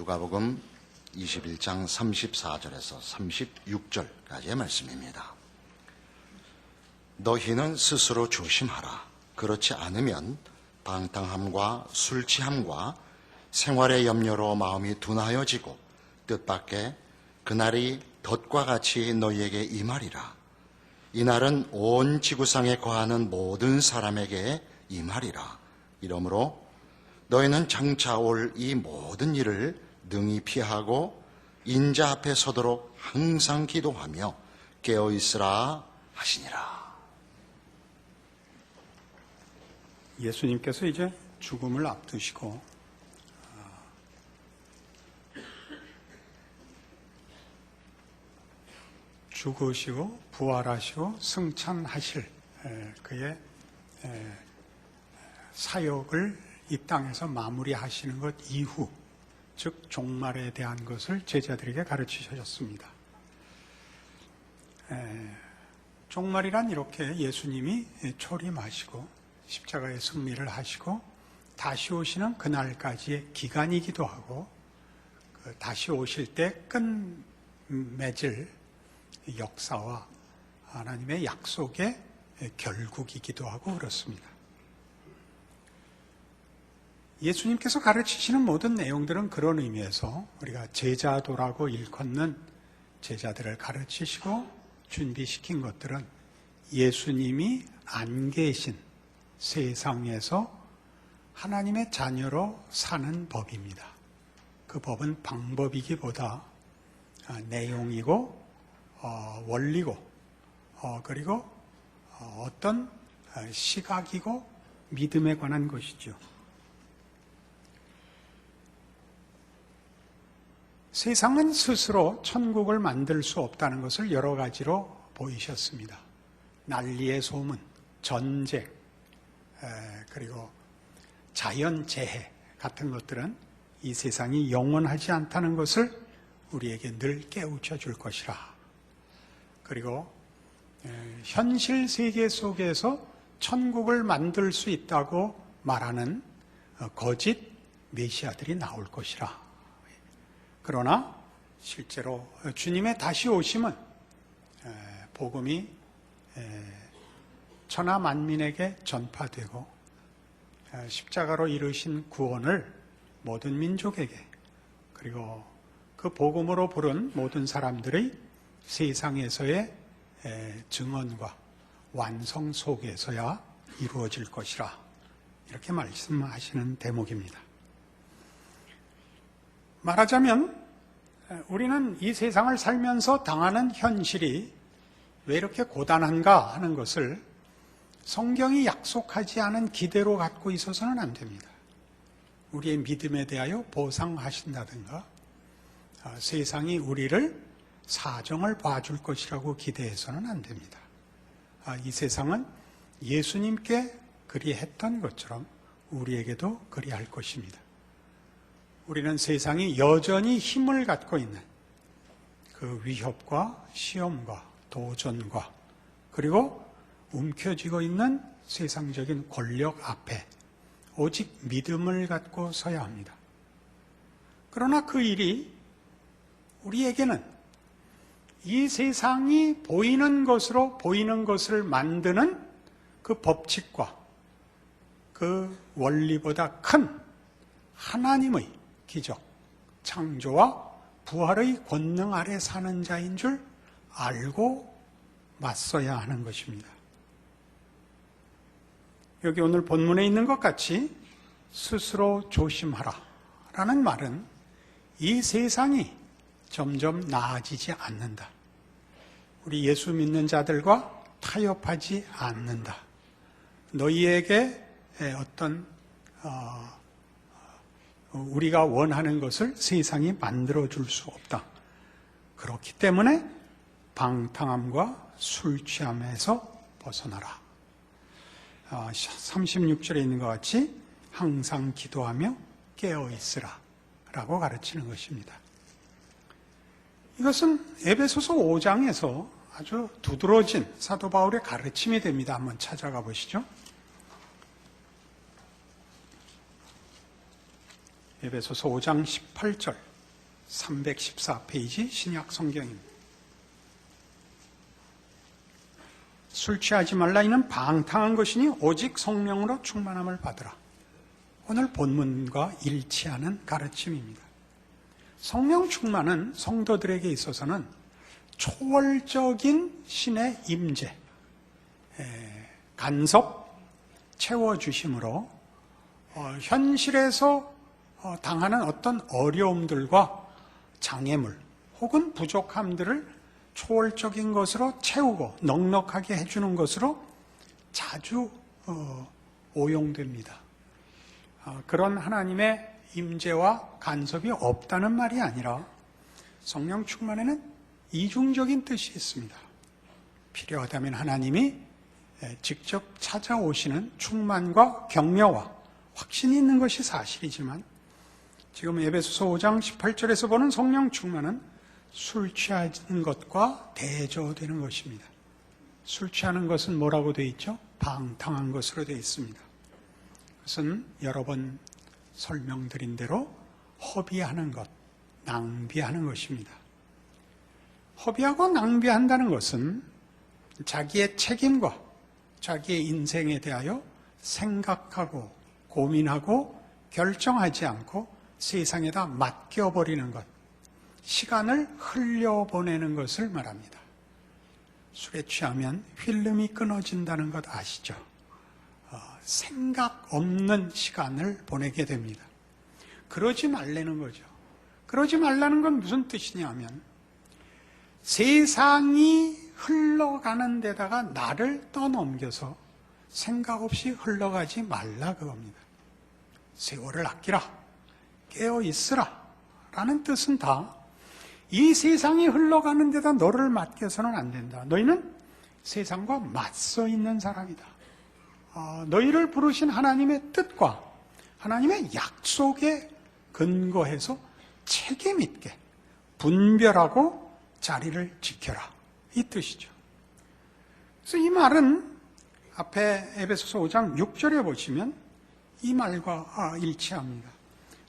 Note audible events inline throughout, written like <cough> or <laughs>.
누가복음 21장 34절에서 36절까지의 말씀입니다. 너희는 스스로 조심하라. 그렇지 않으면 방탕함과 술 취함과 생활의 염려로 마음이 둔하여지고 뜻밖의 그날이 덫과 같이 너희에게 임하리라. 이날은 온 지구상에 거하는 모든 사람에게 임하리라. 이러므로 너희는 장차 올 이 모든 일을 능히 피하고 인자 앞에 서도록 항상 기도하며 깨어 있으라 하시니라. 예수님께서 이제 죽음을 앞두시고 어, 죽으시고 부활하시고 승천하실 에, 그의 에, 사역을 이 땅에서 마무리하시는 것 이후 즉 종말에 대한 것을 제자들에게 가르치셨습니다. 에, 종말이란 이렇게 예수님이 초림하시고 십자가의 승리를 하시고 다시 오시는 그날까지의 기간이기도 하고 그 다시 오실 때 끝맺을 역사와 하나님의 약속의 결국이기도 하고 그렇습니다. 예수님께서 가르치시는 모든 내용들은 그런 의미에서 우리가 제자도라고 일컫는 제자들을 가르치시고 준비시킨 것들은 예수님이 안 계신 세상에서 하나님의 자녀로 사는 법입니다. 그 법은 방법이기보다 아, 내용이고 어, 원리고 어, 그리고 어, 어떤 시각이고 믿음에 관한 것이죠. 세상은 스스로 천국을 만들 수 없다는 것을 여러 가지로 보이셨습니다. 난리의 소문, 전쟁, 그리고 자연재해 같은 것들은 이 세상이 영원하지 않다는 것을 우리에게 늘 깨우쳐 줄 것이라. 그리고 현실 세계 속에서 천국을 만들 수 있다고 말하는 어, 거짓 메시아들이 나올 것이라. 그러나 실제로 주님의 다시 오심은 복음이 천하 만민에게 전파되고 십자가로 이루신 구원을 모든 민족에게 그리고 그 복음으로 부른 모든 사람들의 세상에서의 증언과 완성 속에서야 이루어질 것이라 이렇게 말씀하시는 대목입니다. 말하자면 우리는 이 세상을 살면서 당하는 현실이 왜 이렇게 고단한가 하는 것을 성경이 약속하지 않은 기대로 갖고 있어서는 안 됩니다. 우리의 믿음에 대하여 보상하신다든가 아, 세상이 우리를 사정을 봐줄 것이라고 기대해서는 안 됩니다. 아, 이 세상은 예수님께 그리했던 것처럼 우리에게도 그리할 것입니다. 우리는 세상이 여전히 힘을 갖고 있는 그 위협과 시험과 도전과 그리고 움켜쥐고 있는 세상적인 권력 앞에 오직 믿음을 갖고 서야 합니다. 그러나 그 일이 우리에게는 이 세상이 보이는 것으로 보이는 것을 만드는 그 법칙과 그 원리보다 큰 하나님의 기적, 창조와 부활의 권능 아래 사는 자인 줄 알고 맞서야 하는 것입니다. 여기 오늘 본문에 있는 것 같이 스스로 조심하라 라는 말은 이 세상이 점점 나아지지 않는다. 우리 예수 믿는 자들과 타협하지 않는다. 너희에게 어떤 어, 우리가 원하는 것을 세상이 만들어 줄 수 없다. 그렇기 때문에 방탕함과 술 취함에서 벗어나라. 36절에 아, 있는 것 같이 항상 기도하며 깨어 있으라 라고 가르치는 것입니다. 이것은 에베소서 5장에서 아주 두드러진 사도 바울의 가르침이 됩니다. 한번 찾아가 보시죠. 에베소서 5장 18절 314페이지 신약 성경입니다. 술 취하지 말라 이는 방탕한 것이니 오직 성령으로 충만함을 받으라. 오늘 본문과 일치하는 가르침입니다. 성령 충만은 성도들에게 있어서는 초월적인 신의 임재, 에, 간섭, 채워주심으로 어, 현실에서 어, 당하는 어떤 어려움들과 장애물 혹은 부족함들을 초월적인 것으로 채우고 넉넉하게 해주는 것으로 자주 어, 오용됩니다. 어, 그런 하나님의 임재와 간섭이 없다는 말이 아니라 성령 충만에는 이중적인 뜻이 있습니다. 필요하다면 하나님이 에, 직접 찾아오시는 충만과 격려와 확신이 있는 것이 사실이지만 지금 에베소서 5장 18절에서 보는 성령 충만은 술 취하는 것과 대조되는 것입니다. 술 취하는 것은 뭐라고 되어 있죠? 방탕한 것으로 되어 있습니다. 그것은 여러 번 설명드린 대로 허비하는 것, 낭비하는 것입니다. 허비하고 낭비한다는 것은 자기의 책임과 자기의 인생에 대하여 생각하고 고민하고 결정하지 않고 세상에다 맡겨버리는 것, 시간을 흘려보내는 것을 말합니다. 술에 취하면 필름이 끊어진다는 것 아시죠? 어, 생각 없는 시간을 보내게 됩니다. 그러지 말라는 거죠. 그러지 말라는 건 무슨 뜻이냐면 세상이 흘러가는 데다가 나를 떠넘겨서 생각 없이 흘러가지 말라 그겁니다. 세월을 아끼라, 깨어 있으라 라는 뜻은 다 이 세상이 흘러가는 데다 너를 맡겨서는 안 된다. 너희는 세상과 맞서 있는 사람이다. 어, 너희를 부르신 하나님의 뜻과 하나님의 약속에 근거해서 책임 있게 분별하고 자리를 지켜라. 이 뜻이죠. 그래서 이 말은 앞에 에베소서 5장 6절에 보시면 이 말과 아, 일치합니다.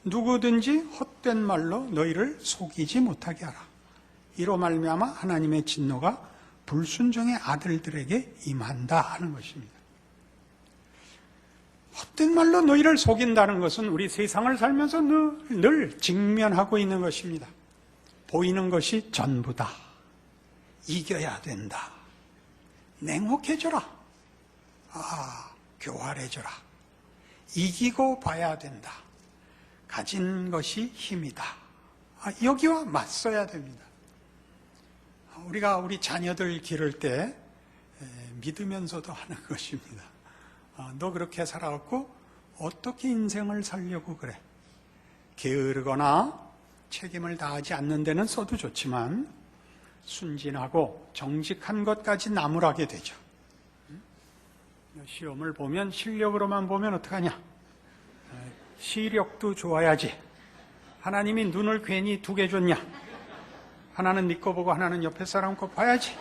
누구든지 헛된 말로 너희를 속이지 못하게 하라. 이로 말미암아 하나님의 진노가 불순종의 아들들에게 임한다 하는 것입니다. 헛된 말로 너희를 속인다는 것은 우리 세상을 살면서 늘, 늘 직면하고 있는 것입니다. 보이는 것이 전부다. 이겨야 된다. 냉혹해져라. 아, 교활해져라. 이기고 봐야 된다. 가진 것이 힘이다. 아, 여기와 맞서야 됩니다. 우리가 우리 자녀들 기를 때 에, 믿으면서도 하는 <laughs> 것입니다. 아, 너 그렇게 살아왔고 어떻게 인생을 살려고 그래? 게으르거나 책임을 다하지 않는 데는 써도 좋지만 순진하고 정직한 것까지 나무라게 되죠. 음? 시험을 보면 실력으로만 보면 어떡하냐? 시력도 좋아야지. 하나님이 눈을 괜히 두 개 줬냐? 하나는 네 거 보고 하나는 옆에 사람 거 봐야지.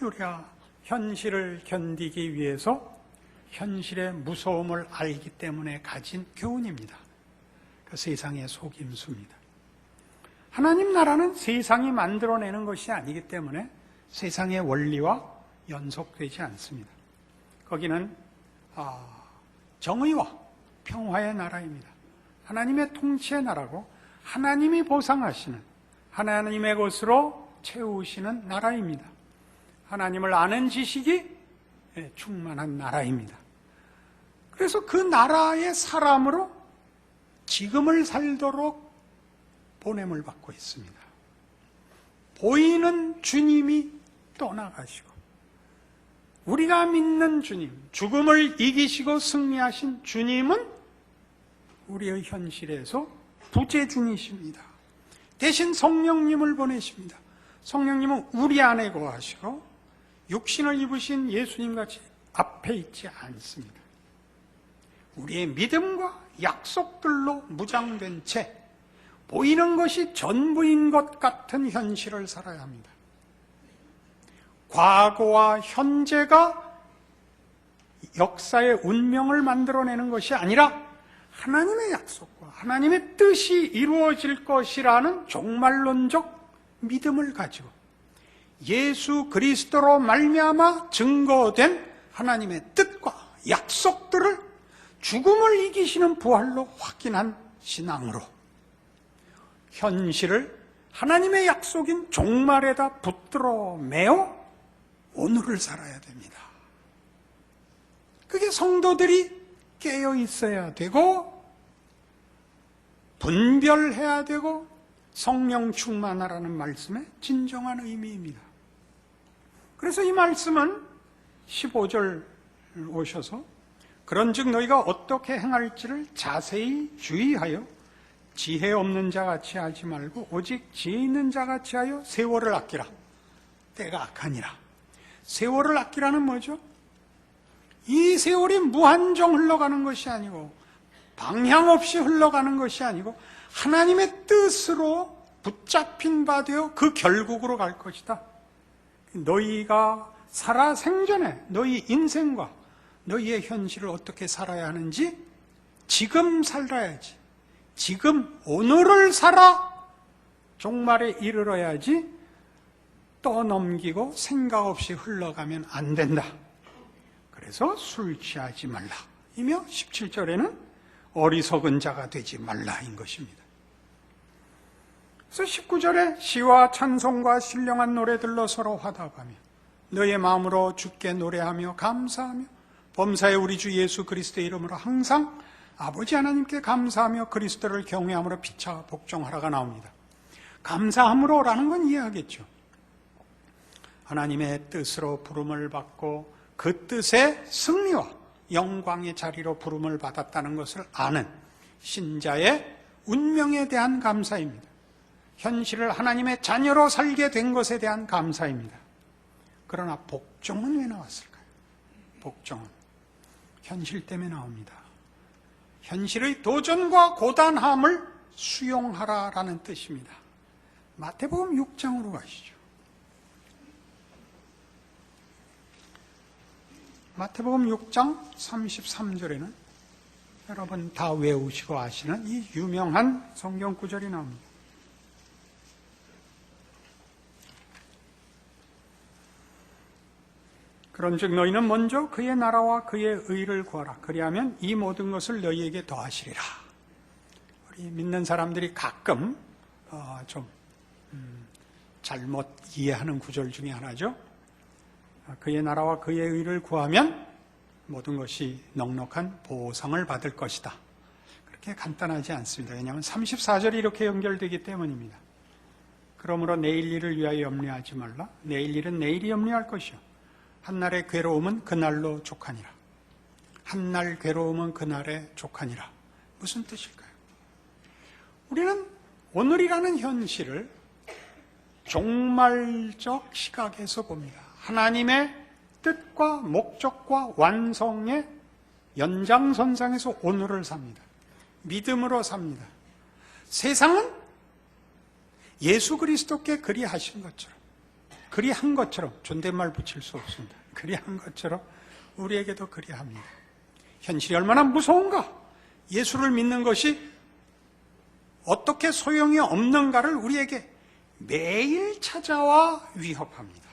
우리가 현실을 견디기 위해서 현실의 무서움을 알기 때문에 가진 교훈입니다. 그 세상의 속임수입니다. 하나님 나라는 세상이 만들어내는 것이 아니기 때문에 세상의 원리와 연속되지 않습니다. 거기는 아, 정의와 평화의 나라입니다. 하나님의 통치의 나라고 하나님이 보상하시는 하나님의 것으로 채우시는 나라입니다. 하나님을 아는 지식이 예, 충만한 나라입니다. 그래서 그 나라의 사람으로 지금을 살도록 보냄을 받고 있습니다. 보이는 주님이 떠나가시고 우리가 믿는 주님, 죽음을 이기시고 승리하신 주님은 우리의 현실에서 부재 중이십니다. 대신 성령님을 보내십니다. 성령님은 우리 안에 거하시고 육신을 입으신 예수님 같이 앞에 있지 않습니다. 우리의 믿음과 약속들로 무장된 채 보이는 것이 전부인 것 같은 현실을 살아야 합니다. 과거와 현재가 역사의 운명을 만들어내는 것이 아니라 하나님의 약속과 하나님의 뜻이 이루어질 것이라는 종말론적 믿음을 가지고 예수 그리스도로 말미암아 증거된 하나님의 뜻과 약속들을 죽음을 이기시는 부활로 확인한 신앙으로 현실을 하나님의 약속인 종말에다 붙들어 매어 오늘을 살아야 됩니다. 그게 성도들이 깨어 있어야 되고 분별해야 되고 성령 충만하라는 말씀의 진정한 의미입니다. 그래서 이 말씀은 15절 오셔서 그런즉 너희가 어떻게 행할지를 자세히 주의하여 지혜 없는 자 같이 하지 말고 오직 지혜 있는 자 같이 하여 세월을 아끼라. 때가 악하니라. 세월을 아끼라는 뭐죠? 이 세월이 무한정 흘러가는 것이 아니고 방향 없이 흘러가는 것이 아니고 하나님의 뜻으로 붙잡힌 바 되어 그 결국으로 갈 것이다. 너희가 살아 생전에 너희 인생과 너희의 현실을 어떻게 살아야 하는지 지금 살아야지. 지금 오늘을 살아 종말에 이르러야지 떠넘기고 생각 없이 흘러가면 안 된다. 그래서 술 취하지 말라. 이며 17절에는 어리석은 자가 되지 말라인 것입니다. 그래서 19절에 시와 찬송과 신령한 노래들로 서로 화답하며 너의 마음으로 주께 노래하며 감사하며 범사에 우리 주 예수 그리스도의 이름으로 항상 아버지 하나님께 감사하며 그리스도를 경외함으로 피차 복종하라가 나옵니다. 감사함으로라는 건 이해하겠죠. 하나님의 뜻으로 부름을 받고 그 뜻의 승리와 영광의 자리로 부름을 받았다는 것을 아는 신자의 운명에 대한 감사입니다. 현실을 하나님의 자녀로 살게 된 것에 대한 감사입니다. 그러나 복종은 왜 나왔을까요? 복종은 현실 때문에 나옵니다. 현실의 도전과 고단함을 수용하라라는 뜻입니다. 마태복음 6장으로 가시죠. 마태복음 6장 33절에는 여러분 다 외우시고 아시는 이 유명한 성경 구절이 나옵니다. 그런즉 너희는 먼저 그의 나라와 그의 의를 구하라. 그리하면 이 모든 것을 너희에게 더하시리라. 우리 믿는 사람들이 가끔 어, 좀 음, 잘못 이해하는 구절 중에 하나죠. 그의 나라와 그의 의를 구하면 모든 것이 넉넉한 보상을 받을 것이다. 그렇게 간단하지 않습니다. 왜냐하면 34절이 이렇게 연결되기 때문입니다. 그러므로 내일 일을 위하여 염려하지 말라. 내일 일은 내일이 염려할 것이요. 한날의 괴로움은 그날로 족하니라. 한날 괴로움은 그날에 족하니라. 무슨 뜻일까요? 우리는 오늘이라는 현실을 종말적 시각에서 봅니다. 하나님의 뜻과 목적과 완성의 연장선상에서 오늘을 삽니다. 믿음으로 삽니다. 세상은 예수 그리스도께 그리하신 것처럼 그리한 것처럼 존댓말 붙일 수 없습니다. 그리한 것처럼 우리에게도 그리합니다. 현실이 얼마나 무서운가? 예수를 믿는 것이 어떻게 소용이 없는가를 우리에게 매일 찾아와 위협합니다.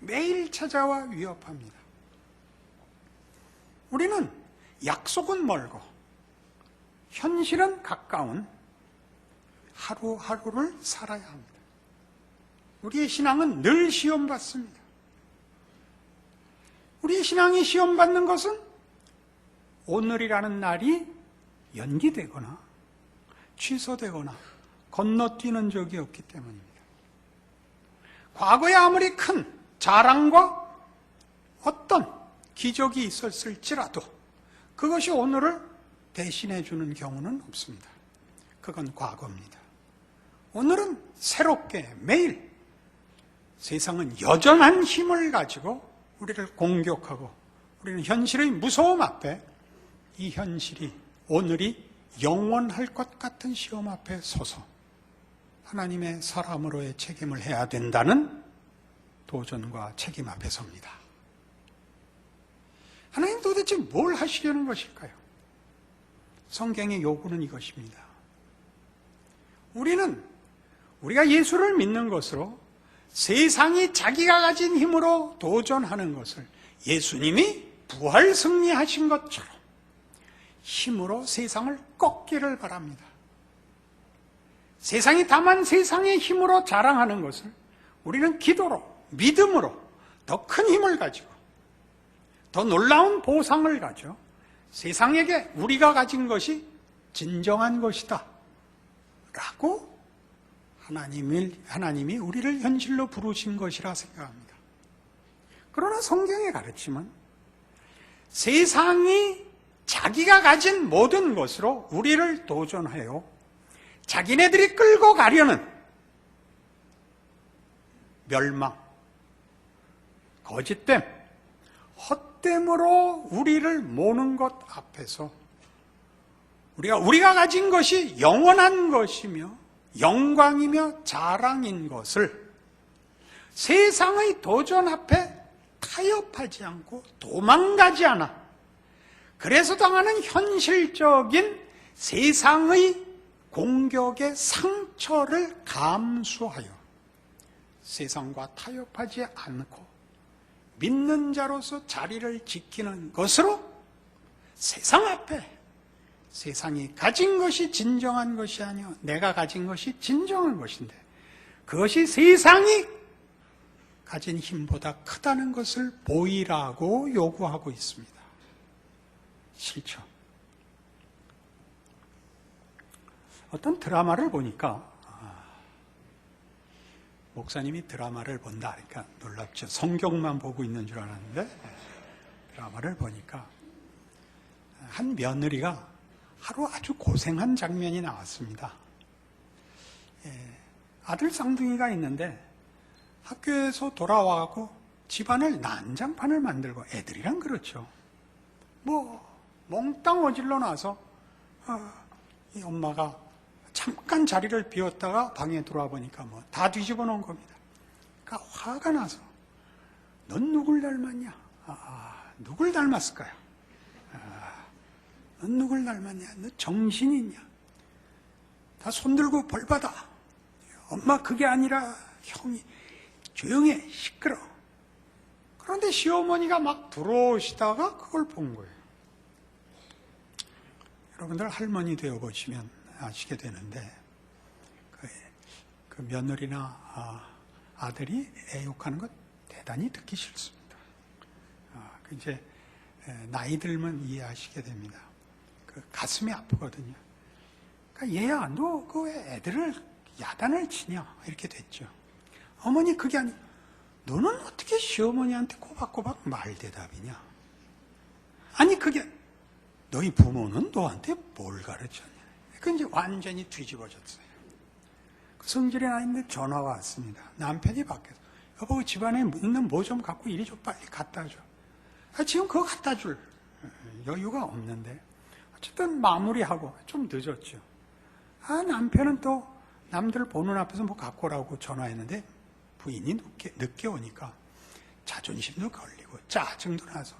매일 찾아와 위협합니다. 우리는 약속은 멀고 현실은 가까운 하루하루를 살아야 합니다. 우리의 신앙은 늘 시험받습니다. 우리의 신앙이 시험받는 것은 오늘이라는 날이 연기되거나 취소되거나 건너뛰는 적이 없기 때문입니다. 과거에 아무리 큰 자랑과 어떤 기적이 있었을지라도 그것이 오늘을 대신해 주는 경우는 없습니다. 그건 과거입니다. 오늘은 새롭게 매일 세상은 여전한 힘을 가지고 우리를 공격하고 우리는 현실의 무서움 앞에 이 현실이 오늘이 영원할 것 같은 시험 앞에 서서 하나님의 사람으로의 책임을 해야 된다는 도전과 책임 앞에 섭니다. 하나님 도대체 뭘 하시려는 것일까요? 성경의 요구는 이것입니다. 우리는 우리가 예수를 믿는 것으로 세상이 자기가 가진 힘으로 도전하는 것을 예수님이 부활 승리하신 것처럼 힘으로 세상을 꺾기를 바랍니다. 세상이 다만 세상의 힘으로 자랑하는 것을 우리는 기도로, 믿음으로 더 큰 힘을 가지고 더 놀라운 보상을 가져 세상에게 우리가 가진 것이 진정한 것이다. 라고 하나님을, 하나님이 우리를 현실로 부르신 것이라 생각합니다. 그러나 성경의 가르침은 세상이 자기가 가진 모든 것으로 우리를 도전하여 자기네들이 끌고 가려는 멸망, 거짓됨, 헛됨으로 우리를 모는 것 앞에서 우리가 우리가 가진 것이 영원한 것이며 영광이며 자랑인 것을 세상의 도전 앞에 타협하지 않고 도망가지 않아. 그래서 당하는 현실적인 세상의 공격의 상처를 감수하여 세상과 타협하지 않고 믿는 자로서 자리를 지키는 것으로 세상 앞에 세상이 가진 것이 진정한 것이 아니요 내가 가진 것이 진정한 것인데 그것이 세상이 가진 힘보다 크다는 것을 보이라고 요구하고 있습니다. 실천. 어떤 드라마를 보니까 아, 목사님이 드라마를 본다 그러니까 놀랍죠. 성경만 보고 있는 줄 알았는데 드라마를 보니까 한 며느리가 하루 아주 고생한 장면이 나왔습니다. 예, 아들 쌍둥이가 있는데 학교에서 돌아와고 집안을 난장판을 만들고 애들이란 그렇죠. 뭐 몽땅 어질러 놔서 아, 이 엄마가 잠깐 자리를 비웠다가 방에 들어와 보니까 뭐 다 뒤집어 놓은 겁니다. 그러니까 화가 나서 넌 누굴 닮았냐? 아, 아, 누굴 닮았을까요? 아, 넌 누굴 닮았냐? 너 정신이 있냐? 다 손들고 벌받아. 엄마 그게 아니라 형이 조용해 시끄러. 그런데 시어머니가 막 들어오시다가 그걸 본 거예요. 여러분들 할머니 되어 보시면 아시게 되는데 그, 그 며느리나 아, 들이 애욕하는 것 대단히 듣기 싫습니다. 아, 그 이제 나이 들면 이해하시게 됩니다. 그 가슴이 아프거든요. 그러니까 얘야, 너그왜 애들을 야단을 치냐 이렇게 됐죠. 어머니 그게 아니. 너는 어떻게 시어머니한테 꼬박꼬박 말 대답이냐? 아니 그게 너희 부모는 너한테 뭘 가르쳤냐? 그 이제 완전히 뒤집어졌어요. 그 성질이 나 있는데 전화가 왔습니다. 남편이 밖에서 여보 그 집안에 있는 뭐 좀 갖고 이리 좀 빨리 갖다 줘. 아, 지금 그거 갖다 줄 여유가 없는데 어쨌든 마무리하고 좀 늦었죠. 아 남편은 또 남들 보는 앞에서 뭐 갖고 오라고 전화했는데 부인이 늦게, 늦게 오니까 자존심도 걸리고 짜증도 나서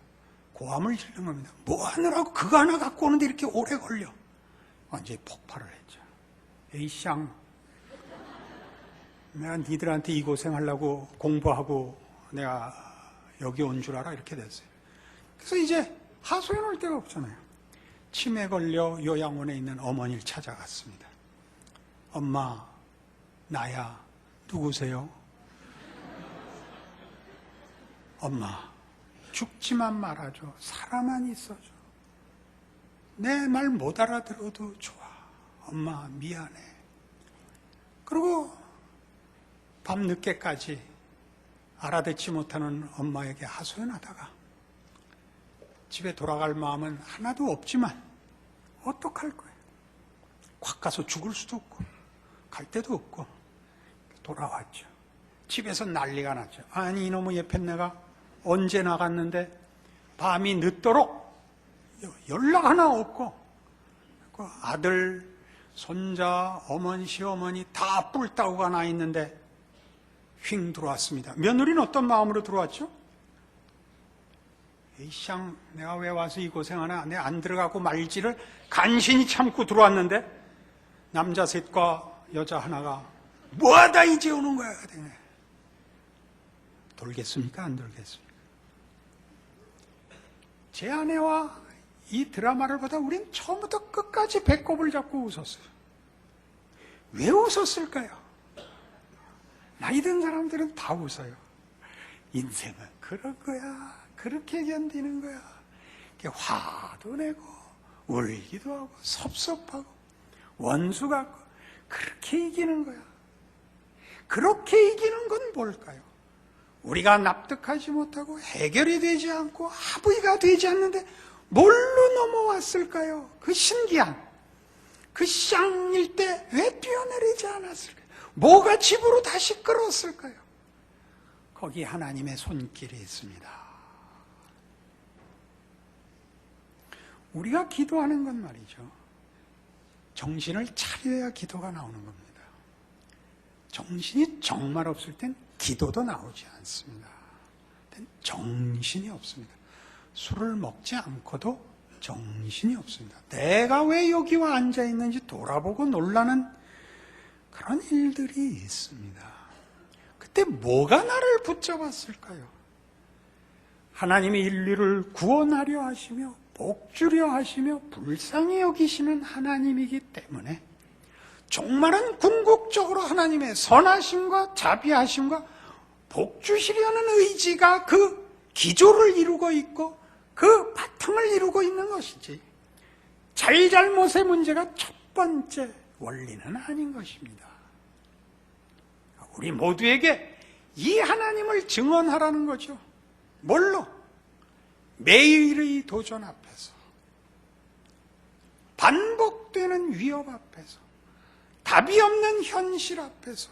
고함을 지르는 겁니다. 뭐 하느라고 그거 하나 갖고 오는데 이렇게 오래 걸려. 완전히 폭발을 했죠. 에이쌍. 내가 니들한테 이 고생하려고 공부하고 내가 여기 온 줄 알아? 이렇게 됐어요. 그래서 이제 하소연 할 데가 없잖아요. 치매 걸려 요양원에 있는 어머니를 찾아갔습니다. 엄마, 나야, 누구세요? 엄마, 죽지만 말아줘. 살아만 있어줘. 내 말 못 알아들어도 좋아. 엄마, 미안해. 그리고 밤 늦게까지 알아듣지 못하는 엄마에게 하소연하다가 집에 돌아갈 마음은 하나도 없지만 어떡할 거예요? 꽉 가서 죽을 수도 없고 갈 데도 없고 돌아왔죠. 집에서 난리가 났죠. 아니 이놈의 예편네가 언제 나갔는데 밤이 늦도록 연락 하나 없고 그 아들, 손자, 어머니, 시어머니 다 뿔따구가 나 있는데 휙 들어왔습니다. 며느리는 어떤 마음으로 들어왔죠? 이샹 내가 왜 와서 이 고생하나 내 안 들어가고 말지를 간신히 참고 들어왔는데 남자 셋과 여자 하나가 뭐하다 이제 오는 거야 돌겠습니까 안 돌겠습니까 제 아내와 이 드라마를 보다 우린 처음부터 끝까지 배꼽을 잡고 웃었어요 왜 웃었을까요? 나이 든 사람들은 다 웃어요 인생은 그럴 거야. 그렇게 견디는 거야. 화도 내고, 울기도 하고, 섭섭하고, 원수 같고, 그렇게 이기는 거야. 그렇게 이기는 건 뭘까요? 우리가 납득하지 못하고 해결이 되지 않고 합의가 되지 않는데 뭘로 넘어왔을까요? 그 신기한, 그 쌍일 때 왜 뛰어내리지 않았을까요? 뭐가 집으로 다시 끌었을까요? 거기 하나님의 손길이 있습니다. 우리가 기도하는 건 말이죠. 정신을 차려야 기도가 나오는 겁니다. 정신이 정말 없을 땐 기도도 나오지 않습니다. 정신이 없습니다. 술을 먹지 않고도 정신이 없습니다. 내가 왜 여기 와 앉아 있는지 돌아보고 놀라는 그런 일들이 있습니다. 그때 뭐가 나를 붙잡았을까요? 하나님이 인류를 구원하려 하시며 복주려 하시며 불쌍히 여기시는 하나님이기 때문에 종말은 궁극적으로 하나님의 선하심과 자비하심과 복주시려는 의지가 그 기조를 이루고 있고 그 바탕을 이루고 있는 것이지 잘잘못의 문제가 첫 번째 원리는 아닌 것입니다. 우리 모두에게 이 하나님을 증언하라는 거죠. 뭘로? 매일의 도전 앞에서, 반복되는 위협 앞에서, 답이 없는 현실 앞에서,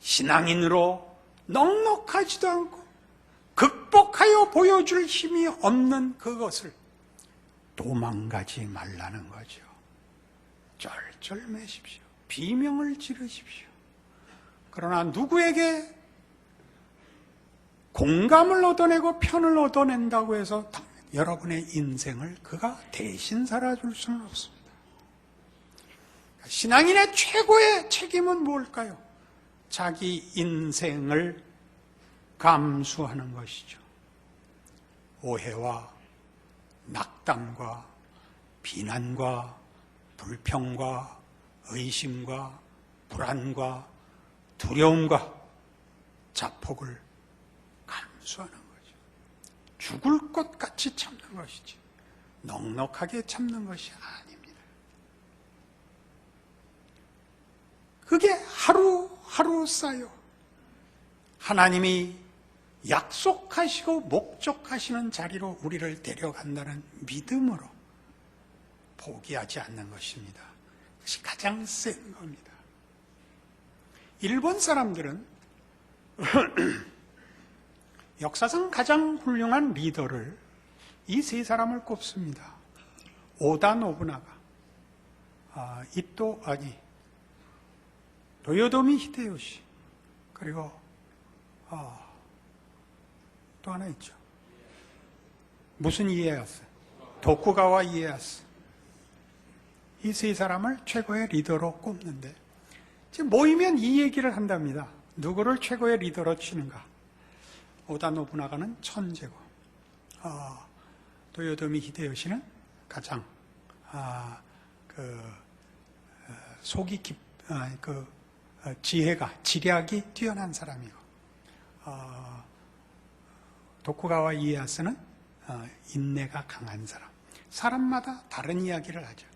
신앙인으로 넉넉하지도 않고, 극복하여 보여줄 힘이 없는 그것을 도망가지 말라는 거죠. 쩔쩔매십시오. 비명을 지르십시오. 그러나 누구에게 공감을 얻어내고 편을 얻어낸다고 해서 여러분의 인생을 그가 대신 살아줄 수는 없습니다. 신앙인의 최고의 책임은 뭘까요? 자기 인생을 감수하는 것이죠. 오해와 낙담과 비난과 불평과 의심과 불안과 두려움과 자폭을 감수하는 거죠. 죽을 것 같이 참는 것이지 넉넉하게 참는 것이 아닙니다. 그게 하루하루 쌓여 하나님이 약속하시고 목적하시는 자리로 우리를 데려간다는 믿음으로 포기하지 않는 것입니다. 그것이 가장 센 겁니다. 일본 사람들은 <clears throat> 역사상 가장 훌륭한 리더를 이 세 사람을 꼽습니다. 오다 노부나가, 아, 이또 아니, 도요도미 히데요시, 그리고 아, 또 하나 있죠. 무슨 이에야스? 도쿠가와 이에야스. 이 세 사람을 최고의 리더로 꼽는데 지금 모이면 이 얘기를 한답니다. 누구를 최고의 리더로 치는가? 오다 노부나가는 천재고, 어, 도요토미 히데요시는 가장 아, 그 어, 속이 깊, 아, 그 어, 지혜가 지략이 뛰어난 사람이고, 어, 도쿠가와 이에야스는 어, 인내가 강한 사람. 사람마다 다른 이야기를 하죠.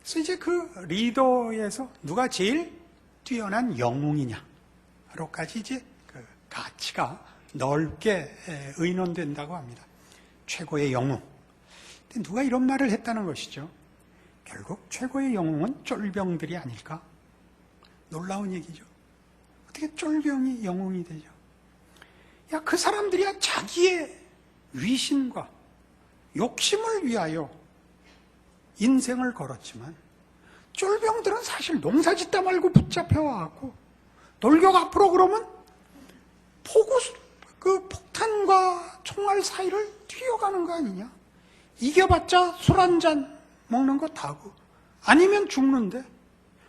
그래서 이제 그 리더에서 누가 제일 뛰어난 영웅이냐로까지 이제 그 가치가 넓게 의논된다고 합니다. 최고의 영웅. 근데 누가 이런 말을 했다는 것이죠. 결국 최고의 영웅은 쫄병들이 아닐까? 놀라운 얘기죠. 어떻게 쫄병이 영웅이 되죠? 야, 그 사람들이야 자기의 위신과 욕심을 위하여 인생을 걸었지만 쫄병들은 사실 농사 짓다 말고 붙잡혀 와갖고 돌격 앞으로 그러면 포구 그 폭탄과 총알 사이를 뛰어가는 거 아니냐? 이겨봤자 술 한 잔 먹는 거 다고 아니면 죽는데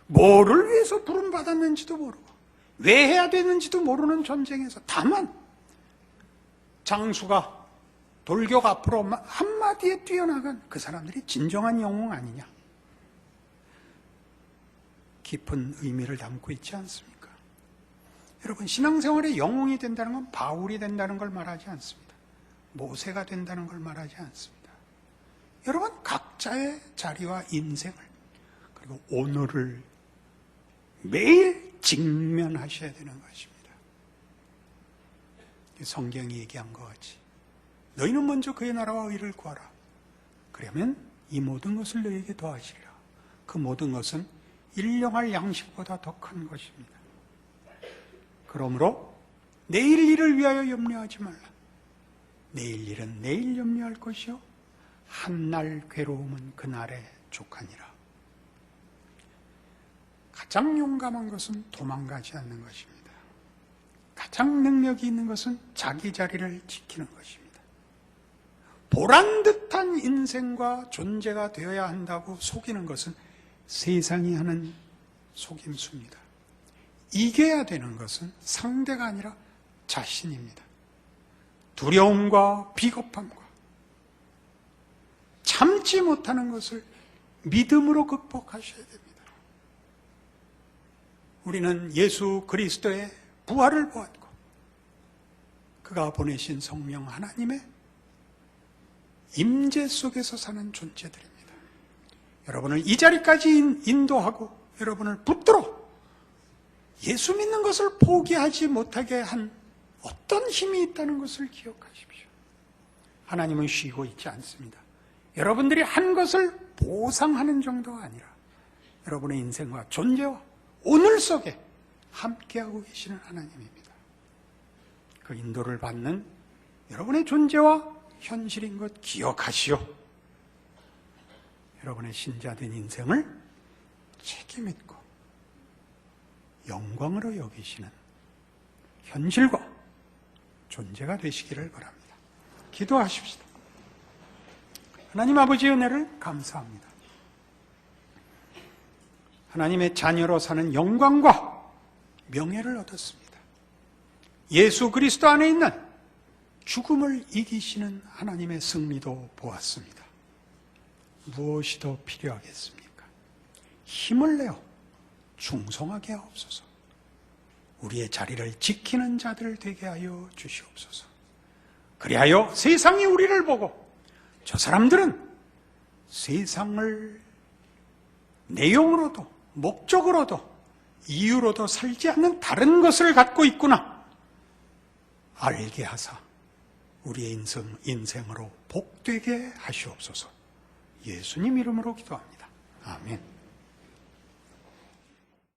뭐를 위해서 부름 받았는지도 모르고 왜 해야 되는지도 모르는 전쟁에서 다만 장수가 돌격 앞으로 한마디에 뛰어나간 그 사람들이 진정한 영웅 아니냐? 깊은 의미를 담고 있지 않습니까? 여러분, 신앙생활의 영웅이 된다는 건 바울이 된다는 걸 말하지 않습니다. 모세가 된다는 걸 말하지 않습니다. 여러분, 각자의 자리와 인생을, 그리고 오늘을 매일 직면하셔야 되는 것입니다. 성경이 얘기한 것 같이. 너희는 먼저 그의 나라와 의를 구하라. 그러면 이 모든 것을 너희에게 더하시리라. 그 모든 것은 일용할 양식보다 더 큰 것입니다. 그러므로 내일 일을 위하여 염려하지 말라. 내일 일은 내일 염려할 것이요. 한날 괴로움은 그날에 족하니라. 가장 용감한 것은 도망가지 않는 것입니다. 가장 능력이 있는 것은 자기 자리를 지키는 것입니다. 보란 듯한 인생과 존재가 되어야 한다고 속이는 것은 세상이 하는 속임수입니다. 이겨야 되는 것은 상대가 아니라 자신입니다. 두려움과 비겁함과 참지 못하는 것을 믿음으로 극복하셔야 됩니다. 우리는 예수 그리스도의 부활을 보았고, 그가 보내신 성령 하나님의 임재 속에서 사는 존재들입니다. 여러분을 이 자리까지 인- 인도하고 여러분을 붙들어 예수 믿는 것을 포기하지 못하게 한 어떤 힘이 있다는 것을 기억하십시오. 하나님은 쉬고 있지 않습니다. 여러분들이 한 것을 보상하는 정도가 아니라 여러분의 인생과 존재와 오늘 속에 함께하고 계시는 하나님입니다. 그 인도를 받는 여러분의 존재와 현실인 것 기억하시오. 여러분의 신자된 인생을 책임있고 영광으로 여기시는 현실과 존재가 되시기를 바랍니다. 기도하십시다. 하나님 아버지 은혜를 감사합니다. 하나님의 자녀로 사는 영광과 명예를 얻었습니다. 예수 그리스도 안에 있는 죽음을 이기시는 하나님의 승리도 보았습니다. 무엇이 더 필요하겠습니까? 힘을 내어 충성하게 하옵소서. 우리의 자리를 지키는 자들 되게 하여 주시옵소서. 그리하여 세상이 우리를 보고 저 사람들은 세상을 내용으로도 목적으로도 이유로도 살지 않는 다른 것을 갖고 있구나. 알게 하사 우리의 인생, 인생으로 복되게 하시옵소서. 예수님 이름으로 기도합니다. 아멘.